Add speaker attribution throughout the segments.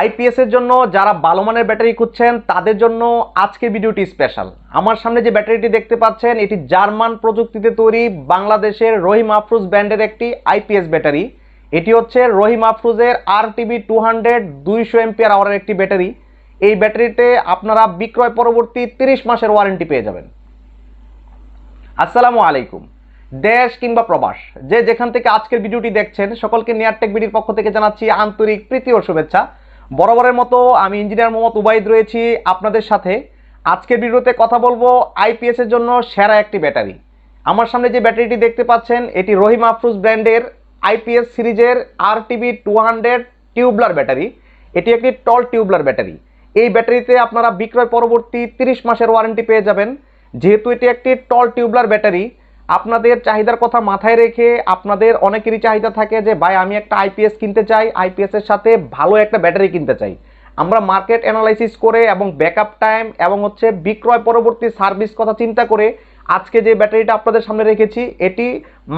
Speaker 1: IPS এর জন্য যারা ভালো মানের ব্যাটারি খুঁজছেন, তাদের জন্য আজকের ভিডিওটি স্পেশাল আমার সামনে যে ব্যাটারিটি দেখতে পাচ্ছেন, এটি জার্মান প্রযুক্তিতে তৈরি বাংলাদেশের রহিম আফরুজ ব্র্যান্ডের একটি আইপিএস ব্যাটারি। এটি হচ্ছে রহিম আফরুজের আর টিভি টু হান্ড্রেড দুইশো এমপিআর আওয়ারের একটি ব্যাটারি। এই ব্যাটারিতে আপনারা বিক্রয় পরবর্তী তিরিশ মাসের ওয়ারেন্টি পেয়ে যাবেন। আসসালামু আলাইকুম। দেশ কিংবা প্রবাস, যে যেখান থেকে আজকের ভিডিওটি দেখছেন, সকলকে নিয়ারটেক বিডির পক্ষ থেকে জানাচ্ছি আন্তরিক প্রীতি ও শুভেচ্ছা। বরাবরের মতো আমি ইঞ্জিনিয়ার মোহাম্মদ উবাইদ রয়েছি আপনাদের সাথে। আজকের ভিডিওতে কথা বলব আইপিএস এর জন্য সেরা একটি ব্যাটারি। আমার সামনে যে ব্যাটারিটি দেখতে পাচ্ছেন, এটি রহিম আফরুজ ব্র্যান্ডের আইপিএস সিরিজের R TV two hundred tubular battery. এটি একটি টল টিউবলার ব্যাটারি। এই ব্যাটারিতে আপনারা বিক্রয় পরবর্তী তিরিশ মাসের ওয়ারেন্টি পেয়ে যাবেন। যেহেতু এটি একটি টল টিউবলার ব্যাটারি আপনাদের চাহিদার কথা মাথায় রেখে আপনাদের অনেকেরই চাহিদা থাকে যে, ভাই, আমি একটা আইপিএস কিনতে চাই আইপিএস এর সাথে ভালো একটা ব্যাটারি কিনতে চাই। আমরা মার্কেট অ্যানালাইসিস করে এবং ব্যাকআপ টাইম এবং হচ্ছে বিক্রয় পরবর্তী সার্ভিস কথা চিন্তা করে আজকে যে ব্যাটারিটা আপনাদের সামনে রেখেছি, এটি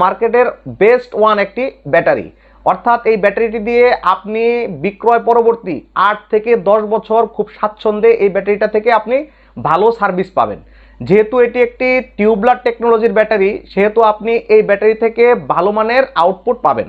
Speaker 1: মার্কেটের বেস্ট ওয়ান একটি ব্যাটারি। অর্থাৎ এই ব্যাটারিটি দিয়ে আপনি বিক্রয় পরবর্তী আট থেকে দশ বছর খুব স্বাচ্ছন্দ্যে এই ব্যাটারিটা থেকে আপনি ভালো সার্ভিস পাবেন। যেহেতু এটি একটি টিউবলার টেকনোলজির ব্যাটারি, সেহেতু আপনি এই ব্যাটারি থেকে ভালো মানের আউটপুট পাবেন।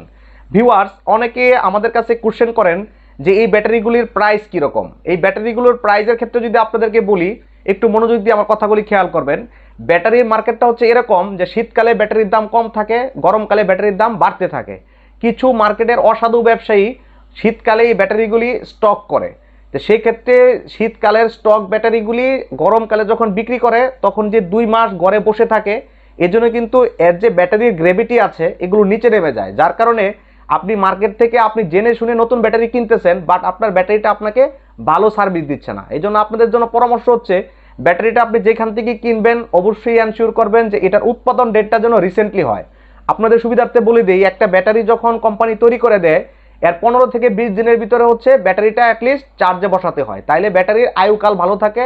Speaker 1: ভিউয়ার্স, অনেকে আমাদের কাছে কোশ্চেন করেন যে এই ব্যাটারিগুলির প্রাইস কীরকম? এই ব্যাটারিগুলোর প্রাইসের ক্ষেত্রে যদি আপনাদেরকে বলি, একটু মনোযোগ দিয়ে আমার কথাগুলি খেয়াল করবেন। ব্যাটারির মার্কেটটা হচ্ছে এরকম যে শীতকালে ব্যাটারির দাম কম থাকে, গরমকালে ব্যাটারির দাম বাড়তে থাকে। কিছু মার্কেটের অসাধু ব্যবসায়ী শীতকালে এই ব্যাটারিগুলি স্টক করে। তো সেই ক্ষেত্রে শীতকালের স্টক ব্যাটারিগুলি গরমকালে যখন বিক্রি করে, তখন যে দুই মাস ঘরে বসে থাকে, এজন্য কিন্তু এর যে ব্যাটারির গ্রেভিটি আছে, এগুলো নিচে নেমে যায়। যার কারণে আপনি মার্কেট থেকে আপনি জেনে শুনে নতুন ব্যাটারি কিনতেছেন বাট আপনার ব্যাটারিটা আপনাকে ভালো সার্ভিস দিচ্ছে না। এই জন্য আপনাদের জন্য পরামর্শ হচ্ছে, ব্যাটারিটা আপনি যেখান থেকে কিনবেন, অবশ্যই এনশিওর করবেন যে এটার উৎপাদন ডেটটা যেন রিসেন্টলি হয়। আপনাদের সুবিধার্থে বলে দিই, একটা ব্যাটারি যখন কোম্পানি তৈরি করে দেয় এর পনেরো থেকে বিশ দিনের ভিতরে হচ্ছে ব্যাটারিটা অ্যাটলিস্ট চার্জে বসাতে হয়। তাইলে ব্যাটারির আয়ুকাল ভালো থাকে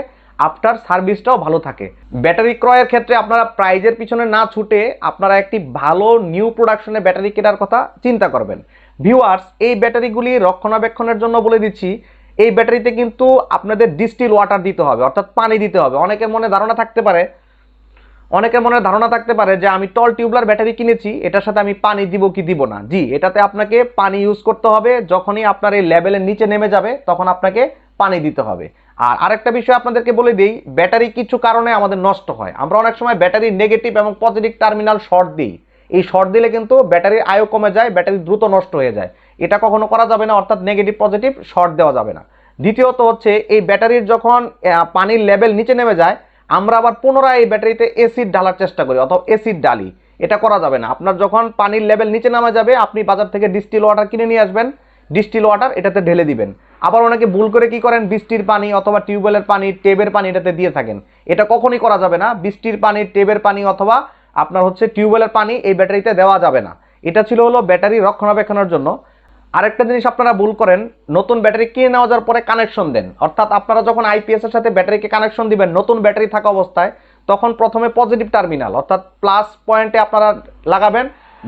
Speaker 1: আফটার সার্ভিসটাও ভালো থাকে। ব্যাটারি ক্রয়ের ক্ষেত্রে আপনারা প্রাইজের পিছনে না ছুটে আপনারা একটি ভালো নিউ প্রোডাকশনে ব্যাটারি কেনার কথা চিন্তা করবেন। ভিউয়ার্স এই ব্যাটারিগুলি রক্ষণাবেক্ষণের জন্য বলে দিচ্ছি, এই ব্যাটারিতে কিন্তু আপনাদের ডিস্টিল ওয়াটার দিতে হবে, অর্থাৎ পানি দিতে হবে। অনেকের মনে ধারণা থাকতে পারে অনেকের মনে ধারণা থাকতে পারে যে আমি টল টিউবলার ব্যাটারি কিনেছি, এটার সাথে আমি পানি দিব কি দিব না। জি, এটাতে আপনাকে পানি ইউজ করতে হবে, যখনই আপনার এই লেভেলের নিচে নেমে যাবে, তখন আপনাকে পানি দিতে হবে। আর আরেকটা বিষয় আপনাদেরকে বলে দিই, ব্যাটারি কিছু কারণে আমাদের নষ্ট হয়। আমরা অনেক সময় ব্যাটারির নেগেটিভ এবং পজিটিভ টার্মিনাল শর্ট দিই। এই শর্ট দিলে কিন্তু ব্যাটারির আয়ু কমে যায়, ব্যাটারি দ্রুত নষ্ট হয়ে যায়। এটা কখনো করা যাবে না, অর্থাৎ নেগেটিভ পজিটিভ শর্ট দেওয়া যাবে না। দ্বিতীয়ত হচ্ছে, এই ব্যাটারির যখন পানির লেভেল নিচে নেমে যায় আমরা আবার পুনরায় এই ব্যাটারিতে এসিড ঢালার চেষ্টা করি, অথবা এসিড ডালি এটা করা যাবে না। আপনার যখন পানির লেভেল নিচে নামা যাবে, আপনি বাজার থেকে ডিস্টিল ওয়াটার কিনে নিয়ে আসবেন। ডিস্টিল ওয়াটার এটাতে ঢেলে দিবেন। আবার অনেকে ভুল করে কি করেন? বৃষ্টির পানি অথবা টিউবওয়েলের পানি টেবের পানি এটাতে দিয়ে থাকেন। এটা কখনই করা যাবে না। বৃষ্টির পানি টেবের পানি অথবা আপনার হচ্ছে টিউবওয়েলের পানি এই ব্যাটারিতে দেওয়া যাবে না। এটা ছিল হলো ব্যাটারি রক্ষণাবেক্ষণের জন্য। আরেকটা জিনিস আপনারা ভুল করেন, নতুন ব্যাটারি কিনে নেওয়া যাওয়ার পরে কানেকশন দেন। অর্থাৎ আপনারা যখন আইপিএস এর সাথে ব্যাটারিকে কানেকশন দিবেন, নতুন ব্যাটারি থাকা অবস্থায়, তখন প্রথমে পজিটিভ টার্মিনাল অর্থাৎ প্লাস পয়েন্টে আপনারা লাগাবেন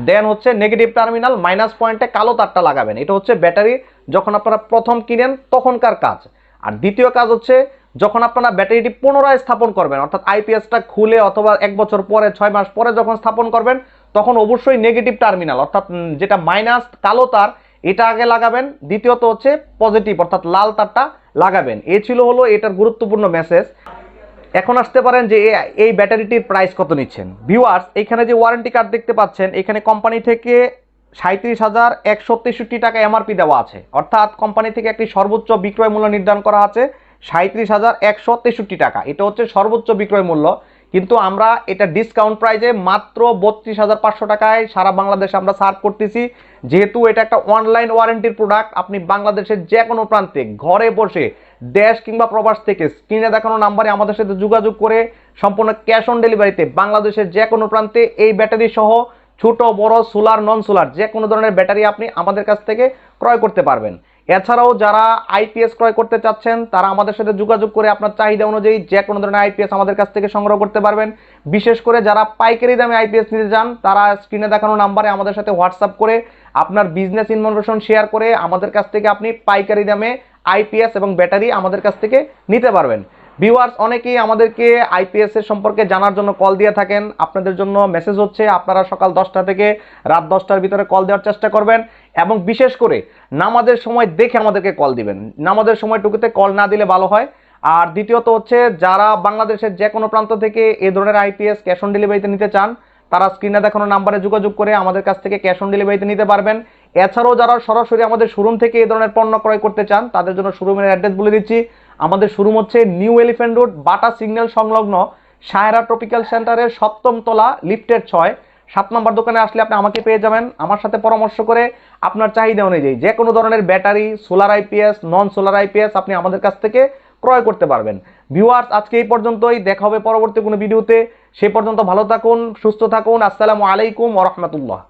Speaker 1: দেন হচ্ছে নেগেটিভ টার্মিনাল মাইনাস পয়েন্টে কালো তারটা লাগাবেন। এটা হচ্ছে ব্যাটারি যখন আপনারা প্রথম কিনেন তখনকার কাজ। আর দ্বিতীয় কাজ হচ্ছে, যখন আপনারা ব্যাটারিটি পুনরায় স্থাপন করবেন, অর্থাৎ আইপিএসটা খুলে অথবা এক বছর পরে, ছয় মাস পরে যখন স্থাপন করবেন, তখন অবশ্যই নেগেটিভ টার্মিনাল অর্থাৎ যেটা মাইনাস কালো তার এটা আগে লাগাবেন, দ্বিতীয়ত হচ্ছে পজিটিভ অর্থাৎ লাল তারটা লাগাবেন। এ ছিল হলো এটার গুরুত্বপূর্ণ মেসেজ এখন আসতে পারেন যে এই ব্যাটারিটির প্রাইস কত নিচ্ছেন। ভিউয়ার্স এখানে যে ওয়ারেন্টি কার্ড দেখতে পাচ্ছেন, এখানে কোম্পানি থেকে সাঁত্রিশ হাজার একশো তেষট্টি টাকা এমআরপি দেওয়া আছে। অর্থাৎ কোম্পানি থেকে একটি সর্বোচ্চ বিক্রয় মূল্য নির্ধারণ করা আছে সাঁত্রিশ হাজার একশো তেষট্টি টাকা। এটা হচ্ছে সর্বোচ্চ বিক্রয় মূল্য। কিন্তু আমরা এটা ডিসকাউন্ট প্রাইজে মাত্র বত্রিশ হাজার পাঁচশো টাকায় সারা বাংলাদেশে আমরা সার্ভ করতেছি। যেহেতু এটা একটা অনলাইন ওয়ারেন্টির প্রোডাক্ট আপনি বাংলাদেশের যে কোনো প্রান্তে ঘরে বসে দেশ কিংবা প্রবাস থেকে স্ক্রিনে দেখানো নাম্বারে আমাদের সাথে যোগাযোগ করে সম্পূর্ণ ক্যাশ অন ডেলিভারিতে বাংলাদেশের যে কোনো প্রান্তে এই ব্যাটারি সহ ছোট, বড় সোলার নন সোলার যে কোনো ধরনের ব্যাটারি আপনি আমাদের কাছ থেকে ক্রয় করতে পারবেন। এছাড়াও যারা আইপিএস ক্রয় করতে চাচ্ছেন, তারা আমাদের সাথে যোগাযোগ করে আপনার চাহিদা অনুযায়ী যে কোনো ধরনের আইপিএস আমাদের কাছ থেকে সংগ্রহ করতে পারবেন। বিশেষ করে যারা পাইকারি দামে আইপিএস নিতে চান, তারা স্ক্রিনে দেখানো নাম্বারে আমাদের সাথে হোয়াটসঅ্যাপ করে আপনার বিজনেস ইনফরমেশন শেয়ার করে আমাদের কাছ থেকে আপনি পাইকারি দামে আইপিএস এবং ব্যাটারি আমাদের কাছ থেকে নিতে পারবেন। ভিউয়ার্স অনেকেই আমাদেরকে আইপিএস এর সম্পর্কে জানার জন্য কল দিয়ে থাকেন। আপনাদের জন্য মেসেজ হচ্ছে, আপনারা সকাল দশটা থেকে রাত দশটার ভিতরে কল দেওয়ার চেষ্টা করবেন এবং বিশেষ করে নামাজের সময় দেখে আমাদেরকে কল দিবেন। নামাজের সময়টুকুতে কল না দিলে ভালো হয়। আর দ্বিতীয়ত হচ্ছে, যারা বাংলাদেশের যে কোনো প্রান্ত থেকে এ ধরনের আইপিএস ক্যাশ অন ডেলিভারিতে নিতে চান, তারা স্ক্রিনে দেখানো নাম্বারে যোগাযোগ করে আমাদের কাছ থেকে ক্যাশ অন ডেলিভারিতে নিতে পারবেন। এছাড়াও যারা সরাসরি আমাদের শোরুম থেকে এই ধরনের পণ্য ক্রয় করতে চান, তাদের জন্য শোরুমের অ্যাড্রেস বলে দিচ্ছি। আমাদের শোরুম হচ্ছে New Elephant Road, Bata signal সংলগ্ন সায়রা ট্রপিক্যাল সেন্টারের সপ্তম তলা, লিফটের ছয়। সাত নম্বর দোকানে আসলে আপনি আমাকে পেয়ে যাবেন। আমার সাথে পরামর্শ করে আপনার চাহিদা অনুযায়ী যে কোনো ধরনের battery, solar IPS, non solar IPS আপনি আমাদের কাছ থেকে ক্রয় করতে পারবেন। ভিউয়ার্স, আজকে এই পর্যন্তই। দেখা হবে পরবর্তী কোনো ভিডিওতে। সে পর্যন্ত ভালো থাকুন, সুস্থ থাকুন। আসসালামু আলাইকুম ওরহমতুল্লাহ